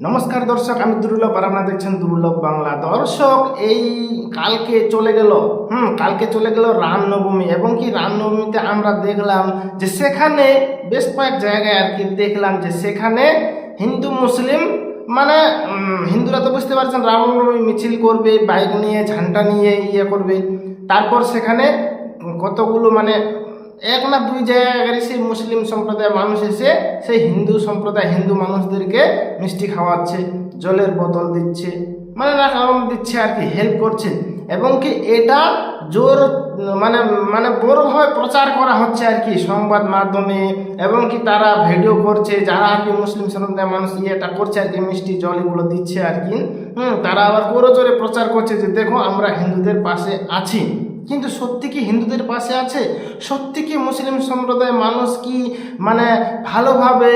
নমস্কার দর্শক, আমি দুর্লভ আর আপনারা দেখছেন দুর্লভ বাংলা। দর্শক, এই কালকে চলে গেল, হুম, কালকে চলে গেল রামনবমী এবং কি রামনবমীতে আমরা দেখলাম যে সেখানে বেশ কয়েক জায়গায় আর কি দেখলাম যে সেখানে হিন্দু, মুসলিম মানে হিন্দুরা তো বুঝতে পারছেন রামনবমী মিছিল করবে, বাইক নিয়ে, ঝান্ডা নিয়ে ইয়ে করবে। তারপর সেখানে কতগুলো মানে এক না দুই জায়গায় সেই মুসলিম সম্প্রদায়ের মানুষ এসে সেই হিন্দু সম্প্রদায় হিন্দু মানুষদেরকে মিষ্টি খাওয়াচ্ছে, জলের বোতল দিচ্ছে মানে না কারণ দিচ্ছে আর কি হেল্প করছে। এবং কি এটা জোর মানে মানে বড়ভাবে প্রচার করা হচ্ছে আর কি, সংবাদ মাধ্যমে। এবং কি তারা ভিডিও করছে, যারা আর কি মুসলিম সম্প্রদায়ের মানুষ ইয়েটা করছে আর কি, মিষ্টি, জল এগুলো দিচ্ছে আর কি। হুম, তারা আবার বড় জোরে প্রচার করছে যে, দেখো, আমরা হিন্দুদের পাশে আছি। কিন্তু সত্যি কি হিন্দুদের পাশে আছে? সত্যি কি মুসলিম সম্প্রদায়ের মানুষ কি মানে ভালোভাবে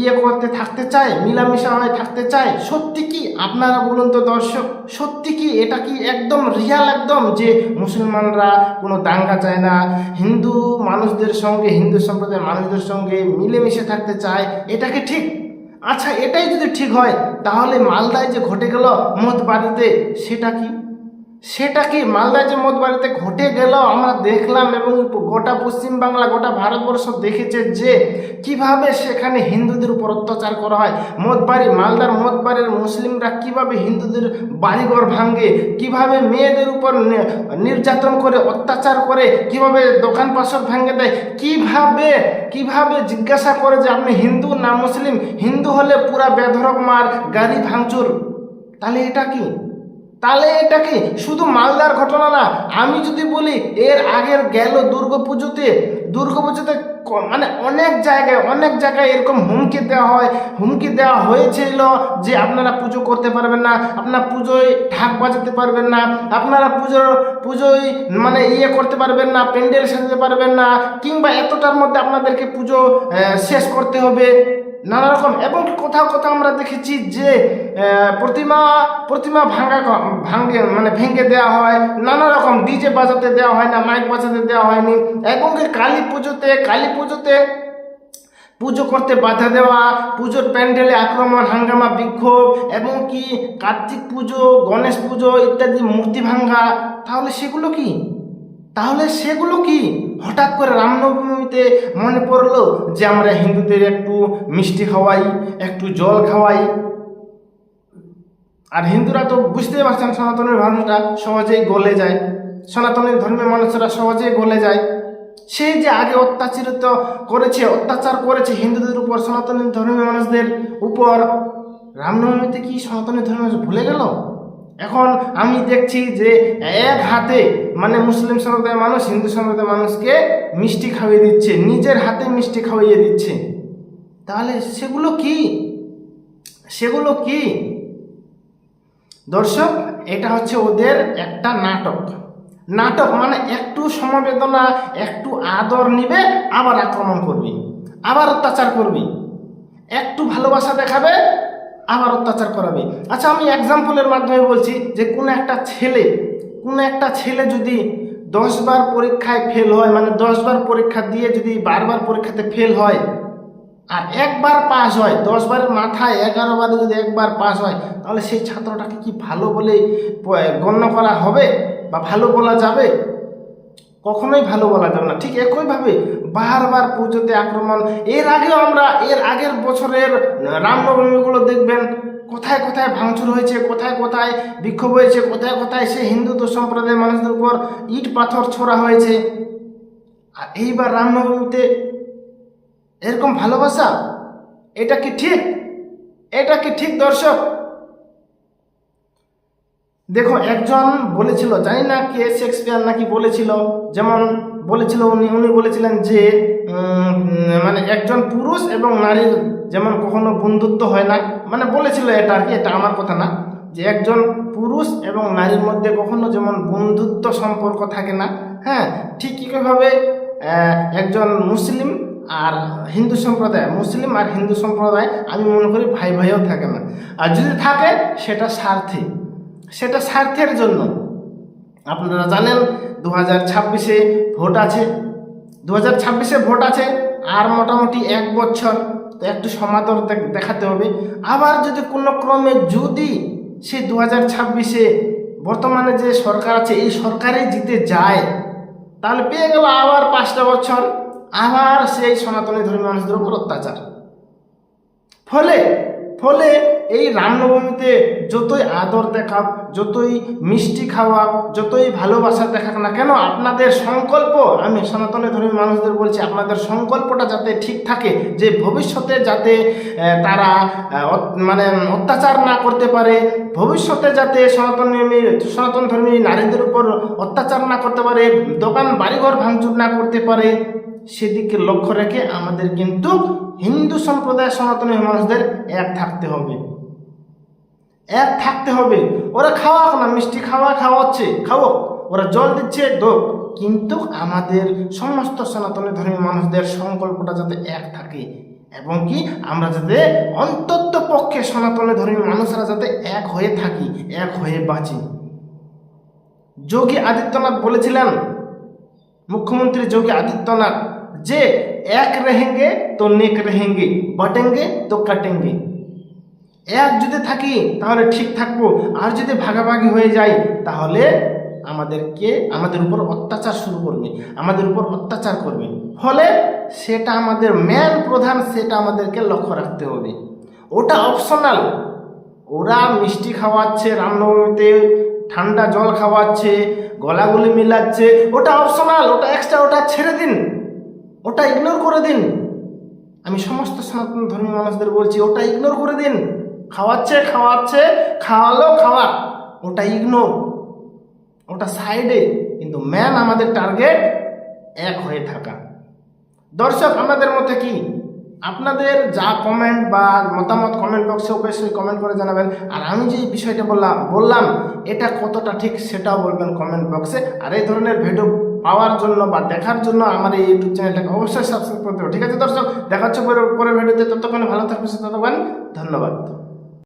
ইয়ে করতে থাকতে চায়, মিলামিশা হয়ে থাকতে চায়? সত্যি কি? আপনারা বলুন তো দর্শক, সত্যি কি এটা কি একদম রিয়াল একদম যে মুসলমানরা কোনো দাঙ্গা চায় না? হিন্দু মানুষদের সঙ্গে, হিন্দু সম্প্রদায়ের মানুষদের সঙ্গে মিলেমিশে থাকতে চায়, এটা কি ঠিক? আচ্ছা এটাই যদি ঠিক হয়, তাহলে মালদায় যে ঘটে গেল মদ বাড়িতে সেটা কি? সেটা কি মালদা যে মদ বাড়িতে ঘটে গেল, আমরা দেখলাম এবং গোটা পশ্চিমবাংলা গোটা ভারতবর্ষ দেখেছে যে কীভাবে সেখানে হিন্দুদের উপর অত্যাচার করা হয়। মদ বাড়ি মালদার মদ বাড়ির মুসলিমরা কীভাবে হিন্দুদের বাড়িঘর ভাঙে, কীভাবে মেয়েদের উপর নির্যাতন করে, অত্যাচার করে, কীভাবে দোকান পাশর ভেঙে দেয়, কীভাবে কীভাবে জিজ্ঞাসা করে যে আপনি হিন্দু না মুসলিম? হিন্দু হলে পুরা বেধরক মার গাড়ি ভাঙচুর। তাহলে এটা কি? তাহলে এটা কি শুধু মালদার ঘটনা না? আমি যদি বলি, এর আগের গেল দুর্গাপুজোতে দুর্গাপুজোতে মানে অনেক জায়গায় অনেক জায়গায় এরকম হুমকি দেওয়া হয়। হুমকি দেওয়া হয়েছিল যে আপনারা পুজো করতে পারবেন না, আপনার পুজোয় ঢাক বাজাতে পারবেন না, আপনারা পুজো, পুজোয় মানে ইয়ে করতে পারবেন না, প্যান্ডেল সাজাতে পারবেন না, কিংবা এতটার মধ্যে আপনাদেরকে পুজো শেষ করতে হবে। নানা রকম, এবং কোথাও কোথাও আমরা দেখেছি যে প্রতিমা প্রতিমা ভাঙা ভাঙ্গে মানে ভেঙে দেওয়া হয়। নানা রকম ডিজে বাজাতে দেওয়া হয় না মাইক বাজাতে দেওয়া হয়নি। এবং কালী পুজোতে কালী পুজোতে পুজো করতে বাধা দেওয়া, পুজোর প্যান্ডেলে আক্রমণ, হাঙ্গামা, বিক্ষোভ, এবং কি কার্তিক পুজো, গণেশ পুজো ইত্যাদি মূর্তি ভাঙ্গা, তাহলে সেগুলো কি? তাহলে সেগুলো কি? হঠাৎ করে রামনবমীতে মনে পড়ল যে আমরা হিন্দুদের একটু মিষ্টি খাওয়াই, একটু জল খাওয়াই। আর হিন্দুরা তো বুঝতেই পারছেন, সনাতনের মানুষরা সহজেই গলে যায়। সনাতনের ধর্মের মানুষরা সহজেই গলে যায়। সেই যে আগে অত্যাচারিত করেছে, অত্যাচার করেছে হিন্দুদের উপর সনাতনী ধর্মের মানুষদের উপর, রামনবমীতে কি সনাতনী ধর্মের মানুষ ভুলে গেল? এখন আমি দেখছি যে এক হাতে মানে মুসলিম সম্প্রদায়ের মানুষ, হিন্দু সম্প্রদায়ের মানুষকে মিষ্টি খাইয়ে দিচ্ছে, নিজের হাতে মিষ্টি খাওয়িয়ে দিচ্ছে। তাহলে সেগুলো কি? সেগুলো কি? দর্শক, এটা হচ্ছে ওদের একটা নাটক। নাটক মানে একটু সমবেদনা, একটু আদর নিবে, আবার আক্রমণ করবি, আবার অত্যাচার করবি। একটু ভালোবাসা দেখাবে আবার অত্যাচার করাবে। আচ্ছা আমি এক্সাম্পলের মাধ্যমে বলছি যে কোন একটা ছেলে, কোন একটা ছেলে যদি দশ বার পরীক্ষায় ফেল হয় মানে দশ বার পরীক্ষা দিয়ে যদি বারবার পরীক্ষাতে ফেল হয়, আর একবার পাস হয় দশ বারের মাথায় এগারো বারে যদি একবার পাস হয়, তাহলে সেই ছাত্রটাকে কি ভালো বলে গণ্য করা হবে বা ভালো বলা যাবে? কখনোই ভালো বলা যাবে না। ঠিক একইভাবে বারবার পুজোতে আক্রমণ, এর আগেও আমরা এর আগের বছরের রামনবমীগুলো দেখবেন, কোথায় কোথায় ভাঙচুর হয়েছে, কোথায় কোথায় বিক্ষোভ হয়েছে, কোথায় কোথায় সে হিন্দু সম্প্রদায়ের মানুষদের উপর ইট পাথর ছোড়া হয়েছে। আর এইবার রামনবমীতে এরকম ভালোবাসা? এটা কি ঠিক? এটা কি ঠিক দর্শক? দেখো, একজন বলেছিল, জানি না কে শেক্সপিয়ার নাকি বলেছিল, যেমন বলেছিল উনি উনি বলেছিলেন যে মানে একজন পুরুষ এবং নারীর যেমন কখনো বন্ধুত্ব হয় না মানে বলেছিল এটা আর কি, এটা আমার কথা না, যে একজন পুরুষ এবং নারীর মধ্যে কখনো যেমন বন্ধুত্ব সম্পর্ক থাকে না হ্যাঁ ঠিক কীভাবে একজন মুসলিম আর হিন্দু সম্প্রদায়, মুসলিম আর হিন্দু সম্প্রদায় আমি মনে করি ভাই ভাইও থাকে না, আর যদি থাকে, সেটা স্বার্থে। সেটা স্বার্থের জন্য। আপনারা জানেন দু হাজার ছাব্বিশে ভোট আছে। দু হাজার ছাব্বিশে ভোট আছে, আর মোটামুটি এক বছর। তো একটু সমাদর দেখাতে হবে। আবার যদি কোনো ক্রমে যদি সে দু হাজার ছাব্বিশে বর্তমানে যে সরকার আছে, এই সরকারে জিতে যায়, তাহলে পেয়ে গেল আবার পাঁচটা বছর। আবার সেই সনাতনী ধর্মী মানুষদের উপর অত্যাচার। ফলে ফলে এই রামনবমীতে যতই আদর দেখাক, যতই মিষ্টি খাওয়াক, যতই ভালোবাসা দেখাক না কেন, আপনাদের সংকল্প, আমি সনাতনী ধর্মী মানুষদের বলছি, আপনাদের সংকল্পটা যাতে ঠিক থাকে, যে ভবিষ্যতে যাতে তারা মানে অত্যাচার না করতে পারে, ভবিষ্যতে যাতে সনাতন সনাতন ধর্মী নারীদের উপর অত্যাচার না করতে পারে, দোকান, বাড়িঘর ভাঙচুর না করতে পারে সেদিকে লক্ষ্য রেখে আমাদের কিন্তু হিন্দু সম্প্রদায় সনাতনী মানুষদের এক থাকতে হবে। এক থাকতে হবে। ওরা খাওয়াক না, মিষ্টি খাওয়া, খাওয়াচ্ছে, খাওয়াক। ওরা জল দিচ্ছে, দোক। কিন্তু আমাদের সমস্ত সনাতনী ধর্মী মানুষদের সংকল্পটা যাতে এক থাকে এবং কি আমরা যাতে অন্তত পক্ষে সনাতনী ধর্মী মানুষরা যাতে এক হয়ে থাকি, এক হয়ে বাঁচি। যোগী আদিত্যনাথ বলেছিলেন, মুখ্যমন্ত্রী যোগী আদিত্যনাথ যে এক রেহেঙ্গে তো নেক রেহেঙ্গে বটেঙ্গে তো কাটেঙ্গে এক যদি থাকি তাহলে ঠিক থাকব আর যদি ভাগাভাগি হয়ে যায় তাহলে আমাদেরকে, আমাদের উপর অত্যাচার শুরু করবে, আমাদের উপর অত্যাচার করবে। ফলে সেটা আমাদের মেন প্রধান, সেটা আমাদেরকে লক্ষ্য রাখতে হবে। ওটা অপশনাল ওরা মিষ্টি খাওয়াচ্ছে, রামনবমীতে ঠান্ডা জল খাওয়াচ্ছে, গলাগুলি মিলাচ্ছে, ওটা অপশনাল ওটা এক্সট্রা ওটা ছেড়ে দিন। ওটা ইগনোর করে দিন। আমি সমস্ত সনাতন ধর্মী মানুষদের বলছি, ওটা ইগনোর করে দিন। খাওয়াচ্ছে খাওয়াচ্ছে, খাওয়ালো, খাওয়া। ওটা ইগনোর ওটা সাইডে কিন্তু ম্যান আমাদের টার্গেট এক হয়ে থাকা। দর্শক, আমাদের মধ্যে কি? আপনাদের যা কমেন্ট বা মতামত কমেন্ট বক্সে অবশ্যই কমেন্ট করে জানাবেন। আর আমি যে বিষয়টা বললাম বললাম, এটা কতটা ঠিক সেটাও বলবেন কমেন্ট বক্সে আর এই ধরনের ভিডিও পাওয়ার জন্য বা দেখার জন্য আমার এই ইউটিউব চ্যানেলটাকে অবশ্যই সাবস্ক্রাইব করতে হবে ঠিক আছে দর্শক, দেখা পরে পরে ভিডিওতে ততক্ষণ ভালো থাকবে সুস্থ থাকবেন। ধন্যবাদ।